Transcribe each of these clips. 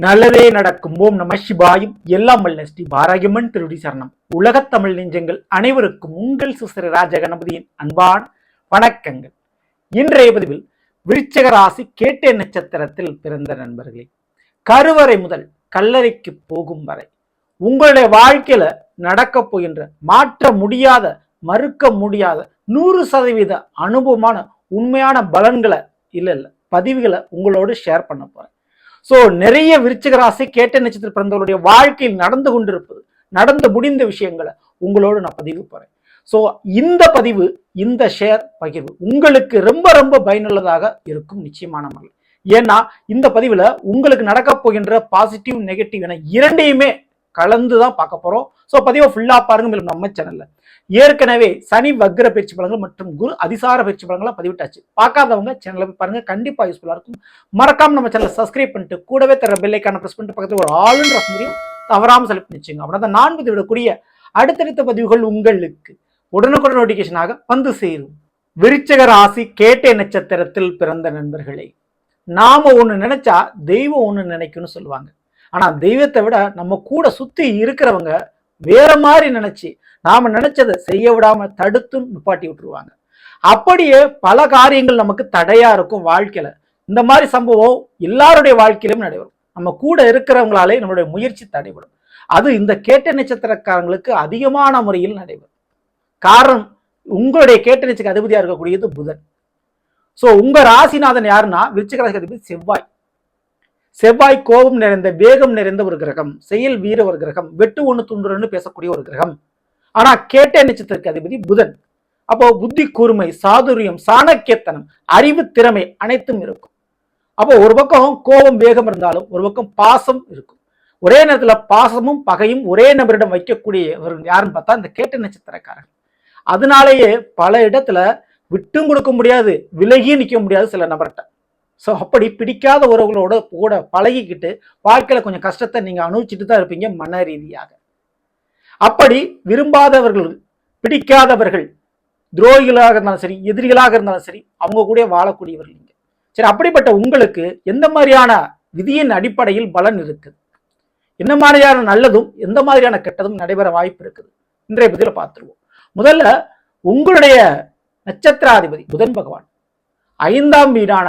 நல்லதே நடக்கும். ஓம் நம சிவாயும். எல்லாம் வல்ல ஸ்ரீ பாராகியம்மன் திருடி சரணம். உலகத் தமிழ் நெஞ்சங்கள் அனைவருக்கும் உங்கள் சுசர ராஜ கணபதியின் அன்பான வணக்கங்கள். இன்றைய பதிவில் விருச்சக ராசி கேட்டே நட்சத்திரத்தில் பிறந்த நண்பர்களே கருவறை முதல் கல்லறைக்கு போகும் வரை உங்களுடைய வாழ்க்கையில நடக்கப் போகின்ற மாற்ற முடியாத மறுக்க முடியாத நூறு சதவீத அனுபவமான உண்மையான பலன்களை இல்லை இல்லை பதிவுகளை உங்களோடு ஷேர் பண்ண போறேன். ஸோ நிறைய விருச்சிக ராசி கேட்ட நட்சத்திர பிறந்தவருடைய வாழ்க்கையில் நடந்து கொண்டிருப்பது நடந்து முடிந்த விஷயங்களை உங்களோடு நான் பதிவு போகிறேன் ஸோ இந்த பதிவு இந்த ஷேர் பகிர்வு உங்களுக்கு ரொம்ப ரொம்ப பயனுள்ளதாக இருக்கும் நிச்சயமான முறையில். ஏன்னா இந்த பதிவில் உங்களுக்கு நடக்க போகின்ற பாசிட்டிவ் நெகட்டிவ் என இரண்டையுமே கலந்து தான் பார்க்க போகிறோம் ஸோ பதிவை ஃபுல்லாக பாருங்க மேலும் நம்ம சேனலில் ஏற்கனவே சனி வக்ர பயிற்சி பலங்கள் மற்றும் குரு அதிசார பயிற்சி பலங்களாக பதிவிட்டாச்சு. பார்க்காதவங்க சேனலை போய் பாருங்க கண்டிப்பாக யூஸ்ஃபுல்லாக இருக்கும். மறக்காம நம்ம சேனலை சப்ஸ்கிரைப் பண்ணிட்டு கூடவே தர பெல்லைக்கான ப்ரெஸ் பண்ணிட்டு பக்கத்தில் ஒரு ஆளுன்ற முடியும் தவறாமல் செலக்ட் பண்ணிச்சுங்க வச்சுங்க அப்படின்னா நான் பதிவிடக்கூடிய அடுத்தடுத்த பதிவுகள் உங்களுக்கு உடனுக்குடன் நோட்டிஃபிகேஷனாக வந்து சேரும். விருச்சக ராசி கேட்டை நட்சத்திரத்தில் பிறந்த நண்பர்களே நாம ஒன்று நினைச்சா தெய்வம் ஒன்று நினைக்கும்னு சொல்லுவாங்க. ஆனா தெய்வத்தை விட நம்ம கூட சுத்தி இருக்கிறவங்க வேற மாதிரி நினைச்சு நாம நினைச்சதை செய்ய விடாம தடுத்து நிப்பாட்டி விட்டுருவாங்க. அப்படியே பல காரியங்கள் நமக்கு தடையா இருக்கும் வாழ்க்கையில. இந்த மாதிரி சம்பவம் எல்லாருடைய வாழ்க்கையிலும் நடைபெறும். நம்ம கூட இருக்கிறவங்களாலே நம்மளுடைய முயற்சி தடைபடும். அது இந்த கேட்ட நட்சத்திரக்காரங்களுக்கு அதிகமான முறையில் நடைபெறும். காரணம் உங்களுடைய கேட்ட நட்சத்திர அதிபதியா இருக்கக்கூடியது புதன். சோ உங்க ராசிநாதன் யாருன்னா விருச்சிக ராசி அதிபதி செவ்வாய். செவ்வாய் கோபம் நிறைந்த வேகம் நிறைந்த ஒரு கிரகம் செயல் வீர ஒரு கிரகம் வெட்டு ஒன்று துண்டுறன்னு பேசக்கூடிய ஒரு கிரகம். ஆனா கேட்ட நட்சத்திரக்கு அதிபதி புதன். அப்போ புத்தி கூர்மை சாதுரியம் சாணக்கியத்தனம் அறிவு திறமை அனைத்தும் இருக்கும். அப்போ ஒரு பக்கம் கோபம் வேகம் இருந்தாலும் ஒரு பக்கம் பாசம் இருக்கும். ஒரே நேரத்துல பாசமும் பகையும் ஒரே நபரிடம் வைக்கக்கூடியவர்கள் யாருன்னு பார்த்தா இந்த கேட்ட நட்சத்திரக்காரன் அதனாலேயே பல இடத்துல விட்டும் கொடுக்க முடியாது விலகியும் நிற்க முடியாது சில நபர்கிட்ட. ஸோ அப்படி பிடிக்காத உறவுகளோட கூட பழகிக்கிட்டு வாழ்க்கையில கொஞ்சம் கஷ்டத்தை நீங்கள் அனுபவிச்சுட்டு தான் இருப்பீங்க மன ரீதியாக அப்படி விரும்பாதவர்கள் பிடிக்காதவர்கள் துரோகிகளாக இருந்தாலும் சரி எதிரிகளாக இருந்தாலும் சரி அவங்க கூட வாழக்கூடியவர்கள் நீங்கள் சரி அப்படிப்பட்ட உங்களுக்கு எந்த மாதிரியான விதியின் அடிப்படையில் பலன் இருக்குது? என்ன மாதிரியான நல்லதும் எந்த மாதிரியான கெட்டதும் நடைபெற வாய்ப்பு இருக்குது? இன்றைய பதிவில் பார்த்துருவோம். முதல்ல உங்களுடைய நட்சத்திராதிபதி புதன் பகவான் ஐந்தாம் வீடான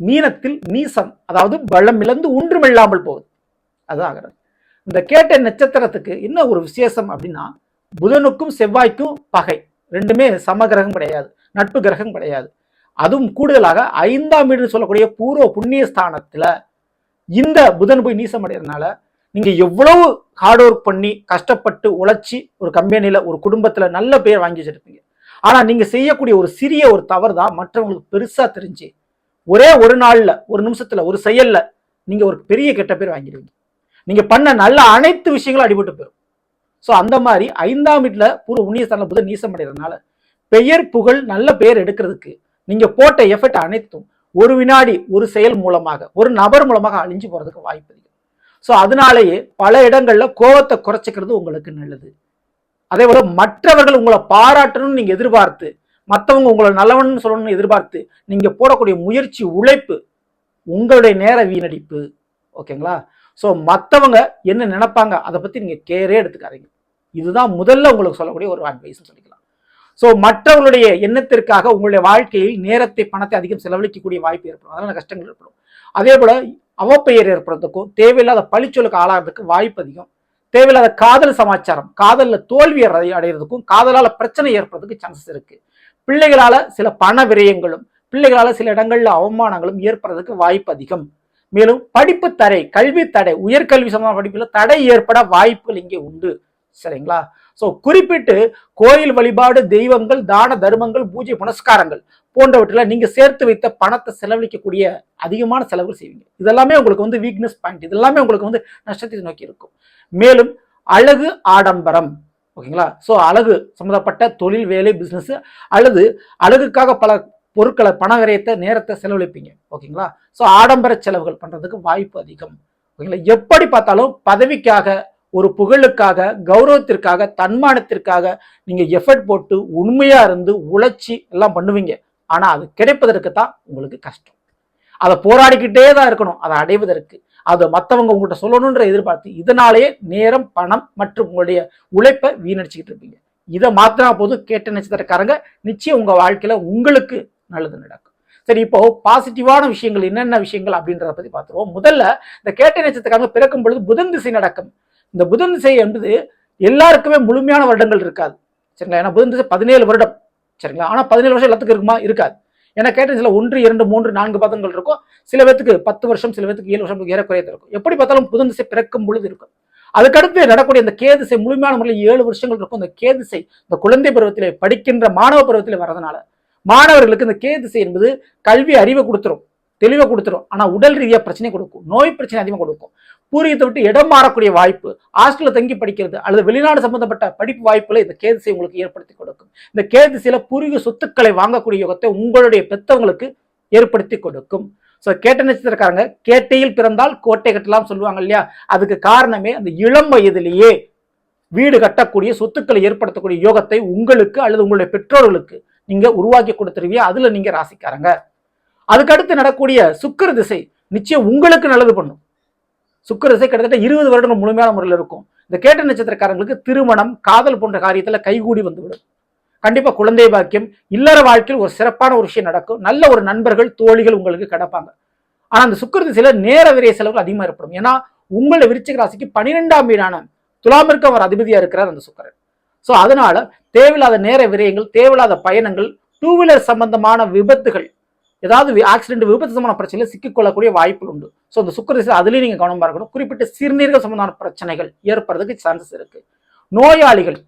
மீனத்தில் நீசம் அதாவது பலம் இழந்து ஒன்றுமில்லாமல் போகுது. அது ஆகிறது. இந்த கேட்ட நட்சத்திரத்துக்கு என்ன ஒரு விசேஷம் அப்படின்னா புதனுக்கும் செவ்வாய்க்கும் பகை. ரெண்டுமே சம கிரகம் கிடையாது நட்பு கிரகம் கிடையாது. அதுவும் கூடுதலாக ஐந்தாம் வீடு சொல்லக்கூடிய பூர்வ புண்ணிய ஸ்தானத்தில் இந்த புதன் போய் நீசம் அடைகிறதுனால நீங்கள் எவ்வளவு ஹார்ட் ஒர்க் பண்ணி கஷ்டப்பட்டு உழைச்சி ஒரு கம்பெனியில் ஒரு குடும்பத்தில் நல்ல பேர் வாங்கி வச்சிருப்பீங்க. ஆனால் நீங்கள் செய்யக்கூடிய ஒரு சிறிய ஒரு தவறு தான் மற்றவங்களுக்கு பெருசாக தெரிஞ்சு ஒரே ஒரு நாள்ல ஒரு நிமிஷத்துல ஒரு செயல்ல நீங்க ஒரு பெரிய கெட்ட பேர் வாங்கிடுவீங்க. நீங்க பண்ண நல்ல அனைத்து விஷயங்களும் அடிபட்டு போயிடும். ஸோ அந்த மாதிரி ஐந்தாம் வீட்டில் பூர்வ புண்ணியஸ்தானம் புதன் நீசம் அடைகிறதுனால பெயர் புகழ் நல்ல பெயர் எடுக்கிறதுக்கு நீங்க போட்ட எஃபர்ட் அனைத்தும் ஒரு வினாடி ஒரு செயல் மூலமாக ஒரு நபர் மூலமாக அழிஞ்சு போறதுக்கு வாய்ப்பு இருக்கு ஸோ அதனாலேயே பல இடங்கள்ல கோபத்தை குறைச்சிக்கிறது உங்களுக்கு நல்லது. அதே போல மற்றவர்கள் உங்களை பாராட்டணும்னு நீங்க எதிர்பார்த்து மற்றவங்க உங்களை நல்லவன் சொல்லணும்னு எதிர்பார்த்து நீங்கள் போடக்கூடிய முயற்சி உழைப்பு உங்களுடைய நேர வீணடிப்பு ஓகேங்களா? ஸோ மற்றவங்க என்ன நினைப்பாங்க அதை பற்றி நீங்கள் கேரே எடுத்துக்காதீங்க. இதுதான் முதல்ல உங்களுக்கு சொல்லக்கூடிய ஒரு அட்வைஸ்னு சொல்லிக்கலாம். ஸோ மற்றவங்களுடைய எண்ணத்திற்காக உங்களுடைய வாழ்க்கையில் நேரத்தை பணத்தை அதிகம் செலவழிக்கக்கூடிய வாய்ப்பு ஏற்படும். அதனால் கஷ்டங்கள் ஏற்படும். அதே போல் அவப்பெயர் ஏற்படுறதுக்கும் தேவையில்லாத பழிச்சொலுக்கு ஆளாகிறதுக்கு வாய்ப்பு அதிகம். தேவையில்லாத காதல் சமாச்சாரம் காதலில் தோல்வி அடை- அடைகிறதுக்கும் காதலால் பிரச்சனை ஏற்படுறதுக்கு சான்சஸ் இருக்குது பிள்ளைகளால் சில பண விரயங்களும் பிள்ளைகளால் சில இடங்களில் அவமானங்களும் ஏற்படுறதுக்கு வாய்ப்பு அதிகம். மேலும் படிப்பு தடை கல்வி தடை உயர்கல்வி சம்பந்தமான படிப்பில் தடை ஏற்பட வாய்ப்புகள் இங்கே உண்டு. சரிங்களா? ஸோ குறிப்பிட்டு கோயில் வழிபாடு தெய்வங்கள் தான தர்மங்கள் பூஜை புனஸ்காரங்கள் போன்றவற்றில் நீங்கள் சேர்த்து வைத்த பணத்தை செலவழிக்கக்கூடிய அதிகமான செலவுகள் செய்வீங்க. இதெல்லாமே உங்களுக்கு வந்து வீக்னஸ் பாயிண்ட் இதெல்லாமே உங்களுக்கு வந்து நஷ்டத்தை நோக்கி இருக்கும். மேலும் அழகு ஆடம்பரம். ஓகேங்களா? ஸோ அழகு சம்மந்தப்பட்ட தொழில் வேலை பிஸ்னஸ் அல்லது அழகுக்காக பல பொருட்களை பண விரயத்தை நேரத்தை செலவழிப்பீங்க. ஓகேங்களா? ஸோ ஆடம்பர செலவுகள் பண்ணுறதுக்கு வாய்ப்பு அதிகம். ஓகேங்களா? எப்படி பார்த்தாலும் பதவிக்காக ஒரு புகழுக்காக கௌரவத்திற்காக தன்மானத்திற்காக நீங்கள் எஃபர்ட் போட்டு உண்மையாக இருந்து உழைச்சி எல்லாம் பண்ணுவீங்க. ஆனால் அது கிடைப்பதற்கு தான் உங்களுக்கு கஷ்டம். அதை போராடிக்கிட்டே தான் இருக்கணும். அதை அடைவதற்கு. அதை மற்றவங்க உங்கள்கிட்ட சொல்லணுன்ற எதிர்பார்த்து இதனாலேயே நேரம் பணம் மற்றும் உங்களுடைய உழைப்பை வீணடிச்சுக்கிட்டு இருப்பீங்க. இதை மாத்தினா போதும். கேட்ட நட்சத்திரக்காரங்க நிச்சயம் உங்கள் வாழ்க்கையில் உங்களுக்கு நல்லது நடக்கும். சரி இப்போ பாசிட்டிவான விஷயங்கள் என்னென்ன விஷயங்கள் அப்படின்றத பற்றி பார்த்துருவோம். முதல்ல இந்த கேட்ட நட்சத்திரக்காரங்க பிறக்கும் பொழுது புதன் திசை நடக்கும். இந்த புதன் திசை என்பது எல்லாருக்குமே முழுமையான வருடங்கள் இருக்காது. சரிங்களா? ஏன்னா புதன் திசை பதினேழு வருடம். சரிங்களா? ஆனால் பதினேழு வருஷம் எல்லாத்துக்கும் இருக்குமா? இருக்காது. ஏன்னா கேட்ட சில ஒன்று இரண்டு மூன்று நான்கு பதங்கள் இருக்கும். சில பேத்துக்கு பத்து வருஷம் சில பேத்துக்கு ஏழு வருஷம் ஏறக்குறைய இருக்கும். எப்படி பார்த்தாலும் புதன் திசை பிறக்கும் பொழுது இருக்கும். அதுக்கடுத்து நடக்கூடிய இந்த கேதிசை முழுமையான முறையில் ஏழு வருஷங்கள் இருக்கும். இந்த கேதிசை இந்த குழந்தை பருவத்திலே படிக்கின்ற மாணவ பருவத்திலே வரதுனால மாணவர்களுக்கு இந்த கேதிசை என்பது கல்வி அறிவை கொடுத்துரும் தெளிவை கொடுத்துரும். ஆனா உடல் ரீதியா பிரச்சனை கொடுக்கும் நோய் பிரச்சனை அதிகமாக கொடுக்கும். பூர்வீகத்தை விட்டு இடம் மாறக்கூடிய வாய்ப்பு ஹாஸ்டலில் தங்கி படிக்கிறது அல்லது வெளிநாடு சம்பந்தப்பட்ட படிப்பு வாய்ப்புகளை இந்த கேதிசை உங்களுக்கு ஏற்படுத்தி கொடுக்கும். இந்த கேதிசையில பூர்வீக சொத்துக்களை வாங்கக்கூடிய யோகத்தை உங்களுடைய பெற்றவங்களுக்கு ஏற்படுத்தி கொடுக்கும். ஸோ கேட்ட நட்சத்திரக்காரங்க கேட்டையில் பிறந்தால் கோட்டை கட்டலாம் சொல்லுவாங்க இல்லையா? அதுக்கு காரணமே அந்த இளம் வயதிலேயே வீடு கட்டக்கூடிய சொத்துக்களை ஏற்படுத்தக்கூடிய யோகத்தை உங்களுக்கு அல்லது உங்களுடைய பெற்றோர்களுக்கு நீங்க உருவாக்கி கொடுத்துருவீங்க. அதுல நீங்க ராசிக்காரங்க. அதுக்கடுத்து நடக்கூடிய சுக்கர திசை நிச்சயம் உங்களுக்கு நல்லது பண்ணும். சுக்கிர திசை கிட்டத்தட்ட இருபது வருடங்கள் முழுமையான முறையில் இருக்கும். இந்த கேட்ட நட்சத்திரக்காரங்களுக்கு திருமணம் காதல் போன்ற காரியத்துல கைகூடி வந்துவிடும். கண்டிப்பா குழந்தை பாக்கியம் இல்லற வாழ்க்கையில் ஒரு சிறப்பான ஒரு விஷயம் நடக்கும். நல்ல ஒரு நண்பர்கள் தோழிகள் உங்களுக்கு கிடப்பாங்க. ஆனா அந்த சுக்கர திசையில் நேர விரைய செலவுகள் அதிகமா ஏற்படும். ஏன்னா உங்களை விருச்சிக ராசிக்கு பன்னிரெண்டாம் வீடான துலாமிற்கு அவர் அதிபதியா இருக்கிறார் அந்த சுக்கரன். ஸோ அதனால தேவையில்லாத நேர விரயங்கள் தேவையில்லாத பயணங்கள் டூ வீலர் சம்பந்தமான விபத்துகள் ஏதாவது ஆக்சிடென்ட் விபத்து சம்பந்தமான பிரச்சனையில் சிக்கிக்கொள்ளக்கூடிய வாய்ப்புகள் உண்டு. ஸோ அந்த சுக்கர திசை அதுலேயும் நீங்கள் கவனமாக இருக்கணும். குறிப்பிட்ட சிறுநீர்கள் சம்பந்தமான பிரச்சனைகள் ஏற்படுறதுக்கு சான்சஸ் இருக்கு. நோயாளிகள்.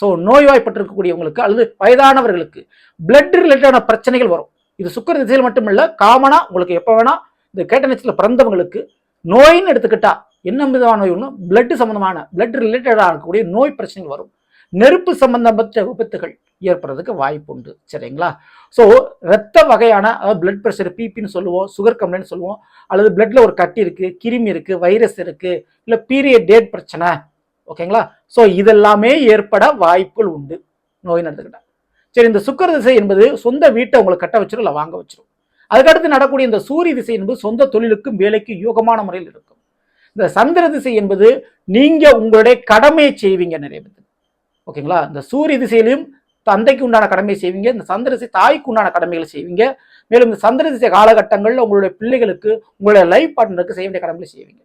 ஸோ நோய்வாய்ப்பட்டிருக்கக்கூடியவங்களுக்கு அல்லது வயதானவர்களுக்கு பிளட் ரிலேட்டடான பிரச்சனைகள் வரும். இது சுக்கர திசையில் மட்டுமில்ல காமனாக உங்களுக்கு எப்போ வேணால் இந்த கேட்ட நட்சத்திரத்தில் பிறந்தவங்களுக்கு நோயின்னு எடுத்துக்கிட்டா என்ன விதமான நோய் ஒன்றும் பிளட் சம்பந்தமான பிளட் ரிலேட்டடாக இருக்கக்கூடிய நோய் பிரச்சனைகள் வரும். நெருப்பு சம்பந்தப்பட்ட விபத்துகள் ஏற்படுறதுக்கு வாய்ப்பு உண்டு சரிங்களா? ஸோ ரத்த வகையான அதாவது பிளட் ப்ரெஷர் பிபின்னு சொல்லுவோம் சுகர் கம்ப்ளைண்ட் சொல்லுவோம் அல்லது பிளட்ல ஒரு கட்டி இருக்கு கிருமி இருக்கு வைரஸ் இருக்கு இல்லை பீரியட் டேட் பிரச்சனை ஓகேங்களா? ஸோ இதெல்லாமே ஏற்பட வாய்ப்புகள் உண்டு நோய் நடந்துக்கிட்டா. சரி இந்த சுக்கர திசை என்பது சொந்த வீட்டை உங்களுக்கு கட்ட வச்சிடும் இல்லை வாங்க வச்சிடும் அதுக்கடுத்து நடக்கூடிய இந்த சூரிய திசை என்பது சொந்த தொழிலுக்கும் வேலைக்கும் யோகமான முறையில் இருக்கும். இந்த சந்திர திசை என்பது நீங்க உங்களுடைய கடமையை செய்வீங்க நிறைய பேர் ஓகேங்களா? இந்த சூரிய திசையிலையும் தந்தைக்கு உண்டான கடமையை செய்வீங்க இந்த சந்திர தாய்க்கு உண்டான கடமைகளை செய்வீங்க. மேலும் இந்த சந்திர திசை காலகட்டங்களில் உங்களுடைய பிள்ளைகளுக்கு உங்களுடைய லைஃப் பார்ட்னருக்கு செய்ய வேண்டிய கடமைகளை செய்வீங்க.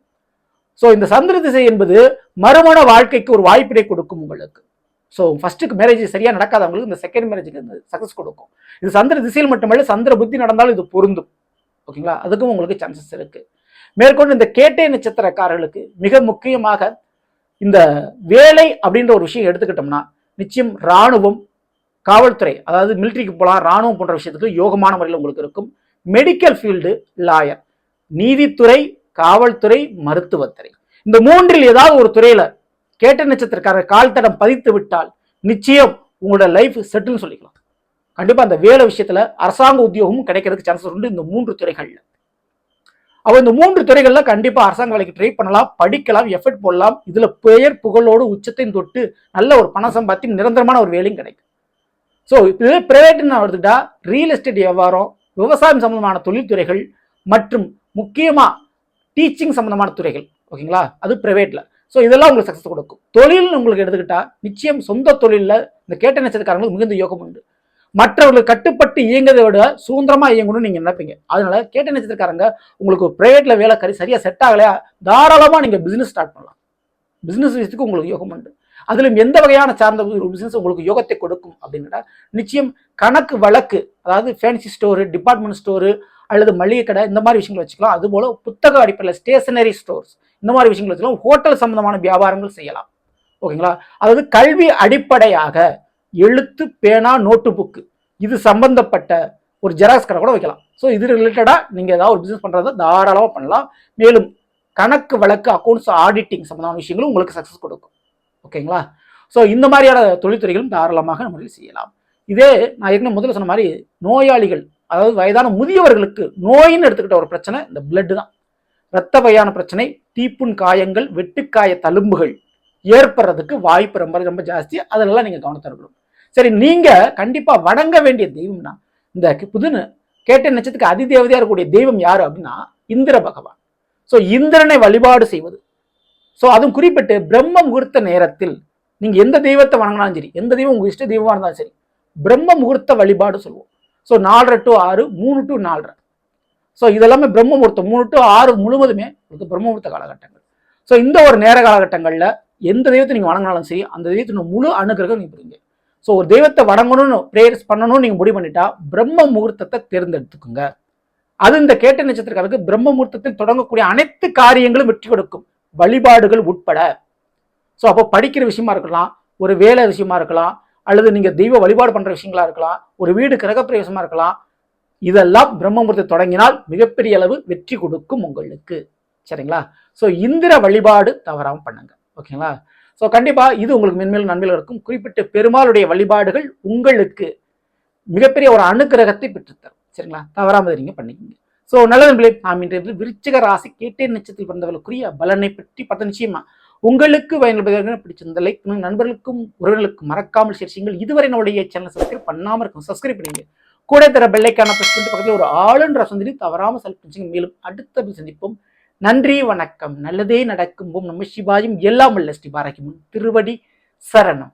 ஸோ இந்த சந்திர திசை என்பது மறுமண வாழ்க்கைக்கு ஒரு வாய்ப்பினை கொடுக்கும் உங்களுக்கு. ஸோ ஃபர்ஸ்ட்டுக்கு மேரேஜ் சரியாக நடக்காதவங்களுக்கு இந்த செகண்ட் மேரேஜுக்கு இந்த சக்ஸஸ் கொடுக்கும். இது சந்திர திசையில் மட்டுமல்ல சந்திர புத்தி நடந்தாலும் இது பொருந்தும். ஓகேங்களா அதுக்கும் உங்களுக்கு சான்சஸ் இருக்குது மேற்கொண்டு இந்த கேட்டை நட்சத்திரக்காரர்களுக்கு மிக முக்கியமாக இந்த வேலை அப்படின்ற ஒரு விஷயம் எடுத்துக்கிட்டோம்னா நிச்சயம் ராணுவம் காவல்துறை அதாவது மிலிட்ரிக்கு போகலாம் ராணுவம் போன்ற விஷயத்துக்கு யோகமான முறையில் உங்களுக்கு இருக்கும். மெடிக்கல் ஃபீல்டு லாயர் நீதித்துறை காவல்துறை மருத்துவத்துறை. இந்த மூன்றில் ஏதாவது ஒரு துறையில கேட்ட நட்சத்திரக்காரர் கால் தடம் பதித்து விட்டால் நிச்சயம் உங்களோட லைஃப் செட்டில்னு சொல்லிக்கலாம். கண்டிப்பா அந்த வேலை விஷயத்துல அரசாங்க உத்தியோகமும் கிடைக்கிறதுக்கு சான்சஸ் உண்டு இந்த மூன்று துறைகள்ல. அப்போ இந்த மூன்று துறைகள்ல கண்டிப்பா அரசாங்க வேலைக்கு ட்ரை பண்ணலாம் படிக்கலாம் எஃபர்ட் போடலாம். இதுல பெயர் புகழோடு உச்சத்தையும் தொட்டு நல்ல ஒரு பணம் சம்பாத்தி நிரந்தரமான ஒரு வேலையும் கிடைக்கும். ஸோ இது பிரைவேட்னு எடுத்துக்கிட்டா ரியல் எஸ்டேட் வியாபாரம் விவசாயம் சம்பந்தமான தொழில்துறைகள் மற்றும் முக்கியமாக டீச்சிங் சம்பந்தமான துறைகள். ஓகேங்களா? அது ப்ரைவேட்டில் ஸோ இதெல்லாம் உங்களுக்கு சக்ஸஸ் கொடுக்கும். தொழில்னு உங்களுக்கு எடுத்துக்கிட்டா நிச்சயம் சொந்த தொழிலில் இந்த கேட்ட நட்சத்திரக்காரங்களுக்கு மிகுந்த யோகம் உண்டு. மற்றவர்கள் கட்டுப்பட்டு இயங்குறதை விட சுதந்திரமாக இயங்கணும்னு நீங்கள் நினைப்பீங்க. அதனால கேட்ட நட்சத்திரக்காரங்க உங்களுக்கு ப்ரைவேட்டில் வேலை கறி சரியாக செட் ஆகலையா? தாராளமாக நீங்கள் பிஸ்னஸ் ஸ்டார்ட் பண்ணலாம். பிஸ்னஸ் விஷயத்துக்கு உங்களுக்கு யோகம் உண்டு. அதிலும் எந்த வகையான சார்ந்த ஒரு பிசினஸ் உங்களுக்கு யோகத்தை கொடுக்கும் அப்படின்னா நிச்சயம் கணக்கு வழக்கு அதாவது ஃபேன்சி ஸ்டோரு டிபார்ட்மெண்ட் ஸ்டோரு அல்லது மளிகை கடை இந்த மாதிரி விஷயங்கள் வச்சுக்கலாம். அதுபோல் புத்தக அடிப்படையில் ஸ்டேஷனரி ஸ்டோர்ஸ் இந்த மாதிரி விஷயங்கள் வச்சுக்கலாம். ஹோட்டல் சம்பந்தமான வியாபாரங்கள் செய்யலாம். ஓகேங்களா? அதாவது கல்வி அடிப்படையாக எழுத்து பேனா நோட்டு புக்கு இது சம்பந்தப்பட்ட ஒரு ஜெராக்ஸ் கடை கூட வைக்கலாம். ஸோ இது ரிலேட்டடாக நீங்கள் ஏதாவது ஒரு பிஸ்னஸ் பண்ணுறதை தாராளமாக பண்ணலாம். மேலும் கணக்கு வழக்கு அக்கௌண்ட்ஸ் ஆடிட்டிங் சம்மந்தமான விஷயங்களும் உங்களுக்கு சக்ஸஸ் கொடுக்கும். ஓகேங்களா? ஸோ இந்த மாதிரியான தொழில்துறைகளும் தாராளமாக நம்ம செய்யலாம். இதே நான் ஏற்கனவே முதல்ல சொன்ன மாதிரி நோயாளிகள் அதாவது வயதான முதியவர்களுக்கு நோயின்னு எடுத்துக்கிட்ட ஒரு பிரச்சனை இந்த பிளட்டு தான். இரத்த வகையான பிரச்சனை தீப்புண் காயங்கள் வெட்டுக்காய தழும்புகள் ஏற்படுறதுக்கு வாய்ப்பு ரொம்ப ரொம்ப ஜாஸ்தி. அதெல்லாம் நீங்கள் கவனத்தை இருக்கணும். சரி நீங்கள் கண்டிப்பாக வணங்க வேண்டிய தெய்வம்னா இந்த புதுன்னு கேட்ட நட்சத்துக்கு அதிதேவதையா இருக்கக்கூடிய தெய்வம் யார் அப்படின்னா இந்திர பகவான். ஸோ இந்திரனை வழிபாடு செய்வது ஸோ அதுவும் குறிப்பிட்டு பிரம்ம முகூர்த்த நேரத்தில் நீங்கள் எந்த தெய்வத்தை வணங்கினாலும் சரி எந்த தெய்வம் உங்க இஷ்ட தெய்வமாக இருந்தாலும் சரி பிரம்ம முகூர்த்த வழிபாடு சொல்லுவோம். ஸோ நாலரை டு ஆறு மூணு டு நாலரை. ஸோ இதெல்லாமே பிரம்ம முகூர்த்தம். மூணு டு ஆறு முழுவதுமே உங்களுக்கு பிரம்ம முகூர்த்த காலகட்டங்கள். ஸோ இந்த ஒரு நேர காலகட்டங்களில் எந்த தெய்வத்தை நீங்கள் வணங்கினாலும் சரி அந்த தெய்வத்தின முழு அனுகிரகம் நீங்கள் பெறுவீங்க ஸோ ஒரு தெய்வத்தை வணங்கணும்னு ப்ரேயர்ஸ் பண்ணணும்னு நீங்கள் முடிவு பண்ணிட்டா பிரம்ம முகூர்த்தத்தை தேர்ந்தெடுத்துக்குங்க. அது இந்த கேட்ட நட்சத்திரக்காரருக்கு பிரம்ம முகூர்த்தத்தில் தொடங்கக்கூடிய அனைத்து காரியங்களும் வெற்றி கொடுக்கும். வழிபாடுகள் உட்பட. ஸோ அப்போ படிக்கிற விஷயமா இருக்கலாம் ஒரு வேலை விஷயமா இருக்கலாம் அல்லது நீங்கள் தெய்வ வழிபாடு பண்ணுற விஷயங்களா இருக்கலாம் ஒரு வீடு கிரகப்பிரவேசமாக இருக்கலாம் இதெல்லாம் பிரம்ம தொடங்கினால் மிகப்பெரிய அளவு வெற்றி கொடுக்கும் உங்களுக்கு. சரிங்களா? ஸோ இந்திர வழிபாடு தவறாமல் பண்ணுங்க. ஓகேங்களா? ஸோ கண்டிப்பாக இது உங்களுக்கு மென்மேலும் நன்மையில் இருக்கும். குறிப்பிட்ட பெருமாளுடைய வழிபாடுகள் உங்களுக்கு மிகப்பெரிய ஒரு அனுக்கிரகத்தை பெற்றுத்தரும். சரிங்களா? தவறாமல் நீங்கள் பண்ணிக்கோங்க. ஸோ நல்ல நண்பர்களே நாம் இன்றைய விருச்சிக ராசி கேட்டே நட்சத்திரத்தில் பிறந்தவர்களுக்குரிய பலனை பற்றி பார்த்த நிச்சயமா. உங்களுக்கு பயனுள்ளதாக பிடிச்சிருந்த லைக் பண்ணுங்க. நண்பர்களுக்கும் உறவினர்களுக்கும் மறக்காமல் ஷேர் செய்யுங்கள். இதுவரை என்னுடைய சேனல் சப்ஸ்கிரைப் பண்ணாமல் இருக்கும் சப்ஸ்கிரைப் பண்ணுங்க கூட தர பெல்லைக்கான பிரஸ் பண்ணிட்டு பக்கத்தில் ஒரு ஆளுன்ற சந்ததி தவறாமல் செலக்ட் பண்ணிச்சுங்க மேலும் அடுத்த சந்திப்போம். நன்றி வணக்கம். நல்லதே நடக்கும். நம்ம சிவாயும். எல்லாம் உள்ள ஸ்ரீ பாரகிமும் திருவடி சரணம்.